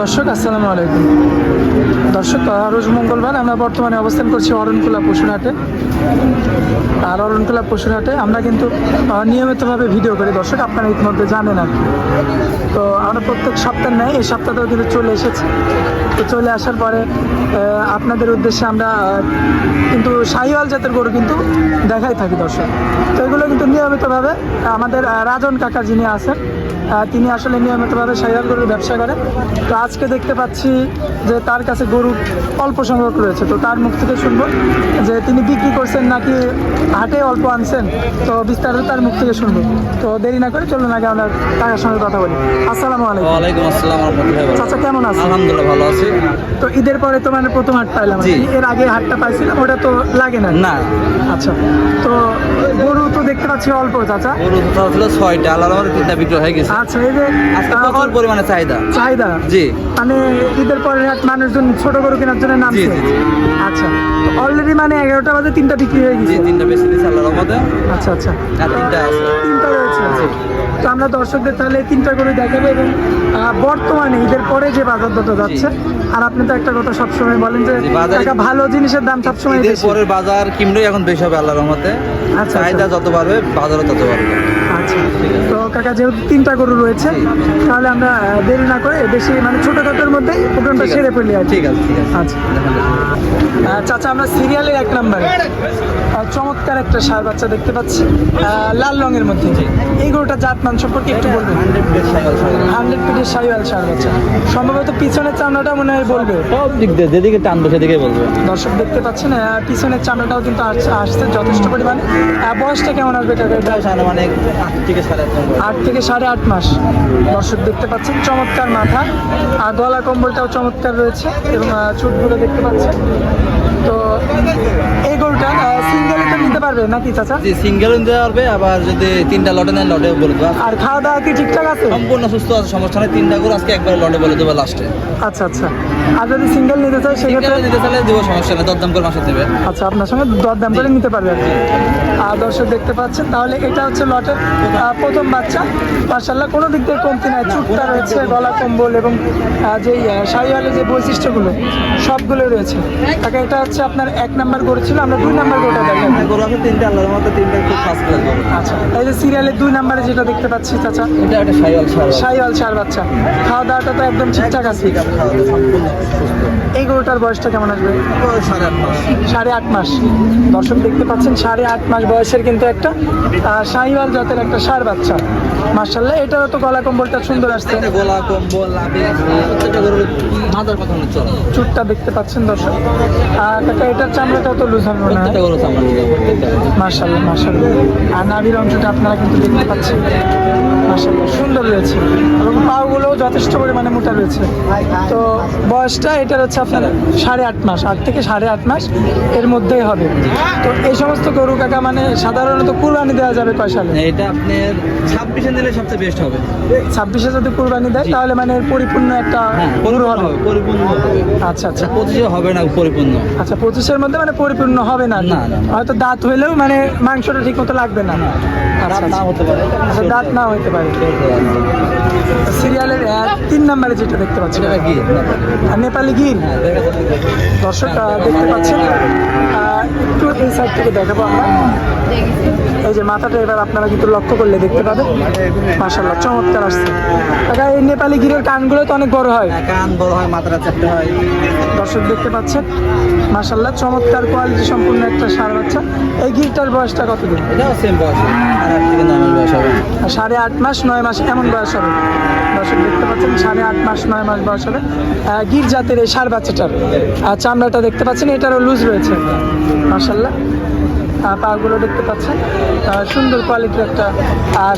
দর্শক, আসসালামু আলাইকুম। দর্শক, রোজ মঙ্গলবার আমরা বর্তমানে অবস্থান করছি অরণকুলা পশুরহাটে। আর অরণকুলা পশুরহাটে আমরা কিন্তু নিয়মিতভাবে ভিডিও করি। দর্শক, আপনারা ইতিমধ্যে জানেন আর। তো আমরা প্রত্যেক সপ্তাহ নেয় এই সপ্তাহতেও কিন্তু চলে এসেছি। তো চলে আসার পরে আপনাদের উদ্দেশ্যে আমরা কিন্তু শাহিওয়াল জাতের গরু কিন্তু দেখাই থাকি দর্শক। তো এগুলো কিন্তু নিয়মিতভাবে আমাদের রাজন কাকা যিনি আছেন তিনি আসলে নিয়মিতভাবে শাহিওয়াল গরুর ব্যবসা করেন। তো আজকে দেখতে পাচ্ছি যে তার কাছে গরু অল্প সংখ্যক রয়েছে। তো তার মুখ থেকে শুনব যে তিনি বিক্রি করছেন নাকি হাটে অল্প আনছেন? তো বিস্তারিত তার মুখ থেকে শুনব। তো দেরি না করে চলুন আগে আমরা কাকার সঙ্গে কথা বলি। আসসালামু আলাইকুম। ওয়ালাইকুম আসসালাম চাচা কেমন আছেন? আলহামদুলিল্লাহ ভালো আছি। তো ঈদের পরে তো মানে প্রথম হাট পাইলাম এর আগে হাটটা পাইছিলাম ওটা তো লাগে না না। আচ্ছা। তো গরু তো দেখতে পাচ্ছি অল্প চাচা। গরু তো ছিল ছয়টা আলাদা তিনটা বিক্রি হয়ে গেছে। আচ্ছা এই যে আজকে আহ, প্রচুর পরিমাণে চাহিদা। চাহিদা? জি। মানে ঈদের হাট মানুষজন ছোট গরু কেনার জন্য নামছে। আচ্ছা। অলরেডি মানে এগারোটা বাজে তিনটা বিক্রি হয়ে গেছে? তিনটা বেশি দিয়েছে আল্লাহর রহমতে। আচ্ছা আচ্ছা। আর তিনটা আছে। তিনটা রয়েছে। তো আমরা দর্শকদের তাহলে তিনটা করে দেখাবো এবং বর্তমানে ঈদের পরে যে বাজার দরটা যাচ্ছে আর আপনি তো একটা কথা সবসময় বলেন যে টাকা ভালো জিনিসের দাম সবসময় ঈদের পরের বাজার কিমড়ই এখন বেশি হবে আল্লাহর রহমতে। আচ্ছা। চাহিদা যত বাড়বে বাজারও তত বাড়বে। আচ্ছা কাকা যেহেতু তিনটা গরু রয়েছে তাহলে আমরা দেরি না করে বেশি মানে ছোটখাটোর মধ্যেই প্রোগ্রামটা সেরে ফেলি আর ঠিক আছে আচ্ছা। চাচা আমরা সিরিয়ালের এক নম্বরে। চমৎকার একটা সার বাচ্চা দেখতে পাচ্ছি। লাল রঙের মধ্যে। এই গরুটা জাত মান সম্পর্কে একটু বলবেন? হান্ড্রেড পিটের সাইওয়াল সার বাচ্চা। সম্ভবত পিছনের চামড়াটা মনে হয় বলবে। সব দিক দিয়ে যেদিকে টানবো সেদিকে বলব। দর্শক দেখতে পাচ্ছেন পিছনের চামড়াটাও কিন্তু আস- আসছে যথেষ্ট পরিমাণে। বয়সটা কেমন আসবে কাকা? মানে আট থেকে সাড়ে আট থেকে সাড়ে আট মাস। দর্শক দেখতে পাচ্ছেন, চমৎকার মাথা। আর গলা কম্বলটাও চমৎকার রয়েছে এবং চুটগুলো দেখতে পাচ্ছেন। তো এই গরুটা সিঙ্গেল পারবে নাকি চাচা? জি সিঙ্গেল নিতে পারবে আবার যদি তিনটা লটে নেন লটে বলে দেবো। আর খাওয়া দাওয়া কি ঠিকঠাক আছে? সম্পূর্ণ সুস্থ আছে সমস্যা নেই। তিনটা করে আজকে একবার লটে বলে দেবো লাস্টে আচ্ছা আচ্ছা। আর যদি সিঙ্গেল নিতে চাই সেক্ষেত্রে? নিতে চাইলে দেবো সমস্যা নেই দরদাম করে মাসে দেবে। আচ্ছা আপনার সঙ্গে দরদাম করে নিতে পারবে আর কি। আর দর্শক দেখতে পাচ্ছেন তাহলে এটা হচ্ছে লটের প্রথম বাচ্চা। মার্শাল্লাহ কোনো দিক দিয়ে কমতি নাই। চুটটা রয়েছে গলা কম্বল এবং যে শাড়িওয়ালের যে বৈশিষ্ট্যগুলো সবগুলো রয়েছে। তাকে এটা হচ্ছে আপনার এক নাম্বার গরু ছিল আমরা দুই নাম্বার গরুটা দেখাই। আছে তিনটা আল্লাহর মতো তিনটা খুব করে দেবো আচ্ছা। এই যে সিরিয়ালের দুই নাম্বারে যেটা দেখতে পাচ্ছি চাচা? এটা একটা সাইওয়াল সার শাহিওয়াল সার বাচ্চা। খাওয়া দাওয়াটা তো একদম ঠিকঠাক আছে। এই গরুটার বয়সটা কেমন আসবে? সাড়ে আট মাস। সাড়ে আট মাস। দর্শক দেখতে পাচ্ছেন সাড়ে আট মাস বয়সের কিন্তু একটা শাহিওয়াল জাতের একটা সার বাচ্চা। মার্শাল্লাহ এটারও তো গলা কম্বলটা সুন্দর আসছে। গোলা কম্বল চুটটা দেখতে পাচ্ছেন দর্শক। আর কাকা এটার চামড়াটাও তো লুজ হবে মনে হয়। মার্শাল্লাহ মার্শাল্লাহ আর নাভির অংশটা আপনারা কিন্তু দেখতে পাচ্ছেন। মার্শাল্লাহ সুন্দর রয়েছে। এবং পাগুলোও যথেষ্ট পরিমাণে মোটা রয়েছে। তো বয়সটা এটার হচ্ছে আপনার সাড়ে আট মাস আট থেকে সাড়ে আট মাস এর মধ্যেই হবে। তো এই সমস্ত গরু কাকা মানে সাধারণত কুরবানি দেওয়া যাবে কয় সালে? এটা আপনার ছাব্বিশে নিলে সবচেয়ে বেস্ট হবে। ছাব্বিশে যদি কুরবানি দেয় তাহলে মানে পরিপূর্ণ একটা হ্যাঁ গরু পরিপূর্ণ হবে। পরিপূর্ণ হবে। আচ্ছা আচ্ছা। পঁচিশে হবে না পরিপূর্ণ। আচ্ছা পঁচিশের মধ্যে মানে পরিপূর্ণ হবে না। হয়তো দাঁত হইলেও মানে মাংসটা ঠিক মতো লাগবে না। আচ্ছা না আচ্ছা। হতে পারে। আচ্ছা দাঁত না হইতে পারে। সিরিয়ালের তিন নম্বরে যেটা দেখতে পাচ্ছি। এটা কি? আর নেপালি গিন হ্যাঁ। দর্শক দেখতে পাচ্ছেন। একটু এই সাইড থেকে দেখাবো আমরা। এই যে মাথাটা এবার আপনারা কিন্তু লক্ষ্য করলে দেখতে পাবেন। মাসাল্লাহ চমৎকার আসছে। কাকা এই নেপালি গিরের কানগুলো তো অনেক বড় হয়। হ্যাঁ, কান বড় হয় মাথাটা চারটে হয়। দর্শক দেখতে পাচ্ছেন। মাসাল্লাহ চমৎকার কোয়ালিটি সম্পূর্ণ একটা সার বাচ্চা। এই গিরটার বয়সটা কতদিন? এটাও সেম বয়স। আর আট থেকে নয় মাস বয়স হবে। আর সাড়ে আট মাস নয় মাস এমন বয়স হবে? দর্শক দেখতে পাচ্ছেন সাড়ে আট মাস নয় মাস বয়স হবে। গির জাতের এই সার বাচ্চাটার। আর চামড়াটা দেখতে পাচ্ছেন এটারও লুজ রয়েছে। মাসাল্লাহ পাগুলো দেখতে পাচ্ছেন। সুন্দর কোয়ালিটির একটা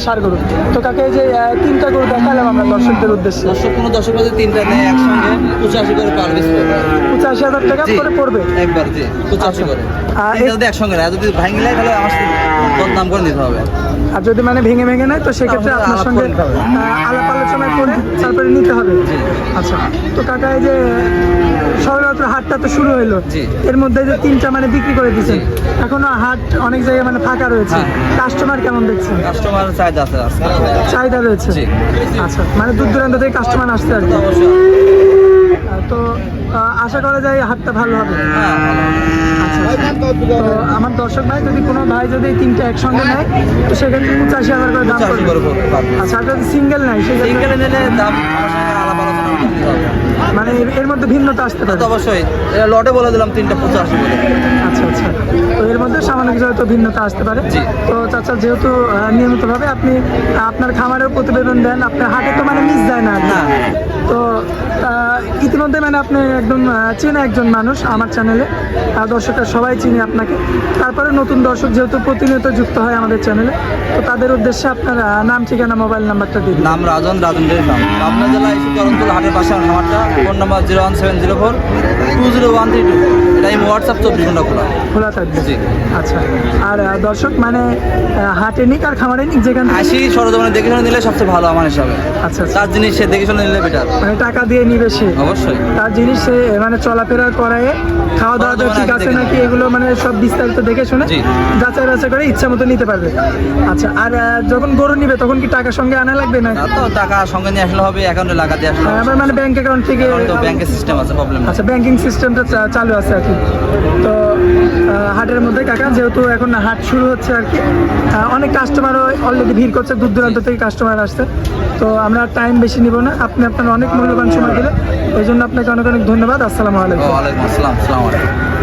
সার গরু। তো কাকে এই যে তিনটা গরু দেখালাম আমরা দর্শকদের উদ্দেশ্যে। দর্শক কোনো দর্শক যদি তিনটা নেয় একসঙ্গে পঁচাশি করে পার পিস পঁচাশি হাজার টাকা করে পড়বে? একবার জি পঁচাশি আচ্ছা। করে। একসঙ্গে যদি ভাঙি নেয় তাহলে আমার সাথে দাম করে নিতে হবে। আর যদি মানে ভেঙে ভেঙে নেয় তো সেক্ষেত্রে আপনার সঙ্গে আলাপ আলোচনা করে তারপরে নিতে হবে। আচ্ছা তো কাকা এই যে সবেমাত্র হাটটা তো শুরু হইল। এর মধ্যে যে তিনটা মানে বিক্রি করে দিচ্ছেন এখনও হাট অনেক জায়গায় মানে ফাঁকা রয়েছে। হ্যাঁ। কাস্টমার কেমন দেখছেন? কাস্টমার চাহিদা আছে চাহিদা রয়েছে। আচ্ছা মানে দূর দূরান্ত থেকে কাস্টমার আসছে আর কি। তো আশা করা যায় হাটটা ভালো হবে। আচ্ছা আচ্ছা। তো আমার দর্শক ভাই যদি কোনো ভাই যদি তিনটে একসঙ্গে নেয় তো সেক্ষেত্রে পঁচাশি হাজার করে দাম পঁচাশি করে আচ্ছা আর যদি সিঙ্গেল সেক্ষেত্রে সিঙ্গেলে নিলে দাম মানে এর- মধ্যে ভিন্নতা আসতে পারে। অবশ্যই। লটে বলে দিলাম তিনটা পঁচাশি আচ্ছা আচ্ছা। তো এর মধ্যে সামান্য কিছু হয়তো ভিন্নতা আসতে পারে। তো চাচা যেহেতু নিয়মিতভাবে আপনি আপনার খামারেও প্রতিবেদন দেন আপনার হাটে তো মানে মিস যায় না না। তো ইতিমধ্যে মানে আপনি একদম চেনা একজন মানুষ আমার চ্যানেলে আহ, দর্শকরা সবাই চিনি আপনাকে। তারপরে নতুন দর্শক যেহেতু প্রতিনিয়ত যুক্ত হয় আমাদের চ্যানেলে তো তাদের উদ্দেশ্যে আপনার নাম ঠিকানা মোবাইল নাম্বারটা দিন। নাম রাজন রাজন নাম। পাবনা জেলা হাটের পাশে আমার খামারটা phone number zero one seven zero four two zero one three two এটা হোয়াটসঅ্যাপ চব্বিশ ঘণ্টা খোলা। খোলা থাকবে। জি। আচ্ছা। আর দর্শক মানে হাটে নিক আর খামারে নিক যেখান আসি সরজমানে দেখে শুনে নিলে সবচেয়ে ভালো আমার হিসাবে। আচ্ছা আচ্ছা। তার জিনিস সে দেখে শুনে নিলে বেটার মানে টাকা দিয়ে নিবে সে। অবশ্যই। তার জিনিস সে মানে চলাফেরা করায় খাওয়া দাওয়া খাওয়া ঠিক আছে নাকি এগুলো মানে সব বিস্তারিত দেখে শুনে। যাচাই বাছাই করে ইচ্ছা মতো নিতে পারবে। আচ্ছা আর যখন গরু নিবে তখন কি টাকা সঙ্গে আনা লাগবে না? তো টাকা সঙ্গে নিয়ে আসলে হবে অ্যাকাউন্টে লাগাতে আসলে হবে। আবার মানে ব্যাংক অ্যাকাউন্ট থেকে তো ব্যাংকের সিস্টেম আছে প্রবলেম আচ্ছা ব্যাংকিং সিস্টেমটা চালু আছে আর কি। তো হাটের মধ্যে কাকা যেহেতু এখন হাট শুরু হচ্ছে আর কি অনেক কাস্টমারও অলরেডি ভিড় করছে দূর দূরান্ত থেকে কাস্টমার আসছে। তো আমরা টাইম বেশি নিব না। আপনি আপনার অনেক মূল্যবান সময় দিলে। এই জন্য আপনাকে অনেক অনেক ধন্যবাদ। আসসালামু আলাইকুম। ওয়ালাইকুম আসসালাম, আসসালামু আলাইকুম।